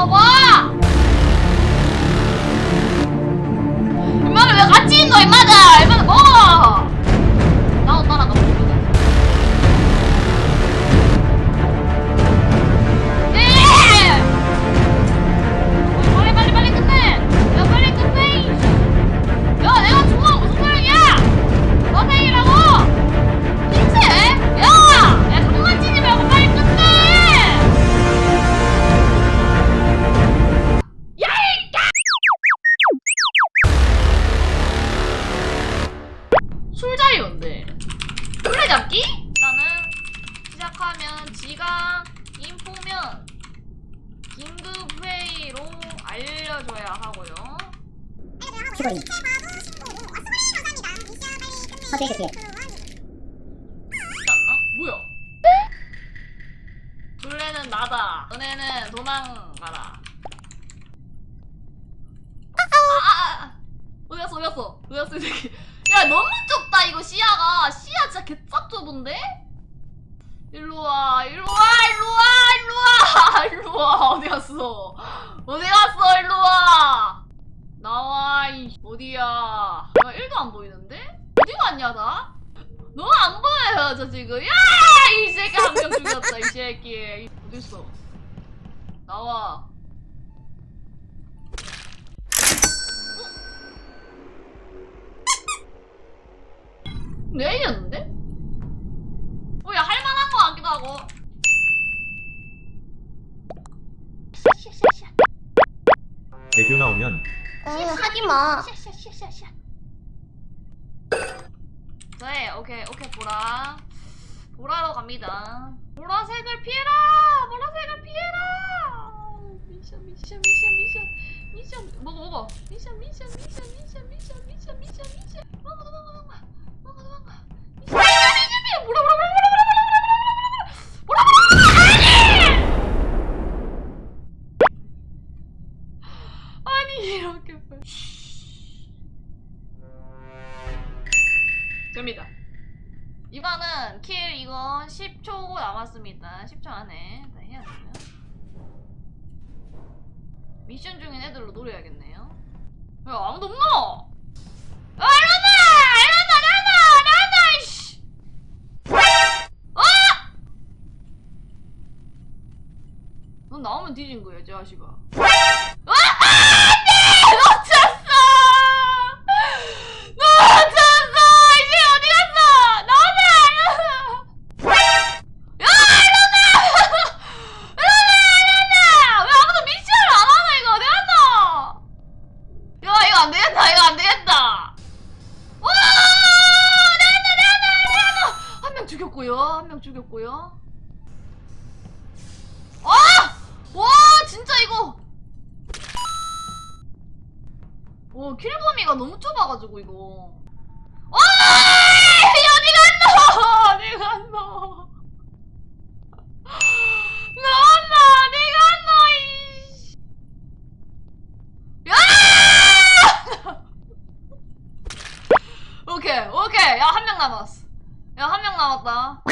나와봐! 임마는 왜 같이 있노, 임마들! 잡기? 일단은 시작하면 지가 인포면 긴급 회의로 알려줘야 하고요. 서두에 교체 그렇지 않나? 뭐야? 술래는 나다. 너네는 도망가라. 아, 아, 아. 갔어, 이 새끼. 야, 너무 좁다, 이거 시야가. 시야 진짜 개싹 좁은데? 일로 와, 일로 와, 일로 와, 일로 와, 일로 와. 어디 갔어? 어디 갔어, 일로 와. 나와, 이, 어디야. 야, 1도 안 보이는데? 어디 갔냐, 나? 너무 안 보여요, 저 지금. 야! 이 새끼 한 명 죽였다, 이 새끼. 어딨어? 나와. 내일이었는데? 어, 야, 할만한 거 같기도 하고. 샤샤샤샤. 애교 나오면 응 하지 마 샤샤샤샤샤. 네, 오케이, 오케이, 보라. 보라로 갑니다. 보라색을 피해라! 보라색을 피해라! 미션, 미션, 미션, 미션, 미션. 먹어, 먹어. 미션, 미션, 미션, 미션, 미션, 미션, 미션, 미션. 먹어, 도망가, 도망가. 먹어, 도망가. 이렇게 빨리. 됩니다. 이거는 킬 이건 10초 남았습니다. 10초 안에 다 해야 되고요. 미션 중인 애들로 노려야겠네요. 야 아무도 없노? 아 일어나! 일어나! 일어나! 일어나! 이씨! 아! 넌 나오면 뒤진 거야, 이 자식아. 아! 안 죽였고요 한 명 죽였고요 와! 와 진짜 이거 와, 킬 범위가 너무 좁아가지고, 이거. 와! 어디 갔노! 어디 갔노! 나왔나! 어디! 오케이, 오케이. 야, 한 명 남았어. 야, 한 명 남았다.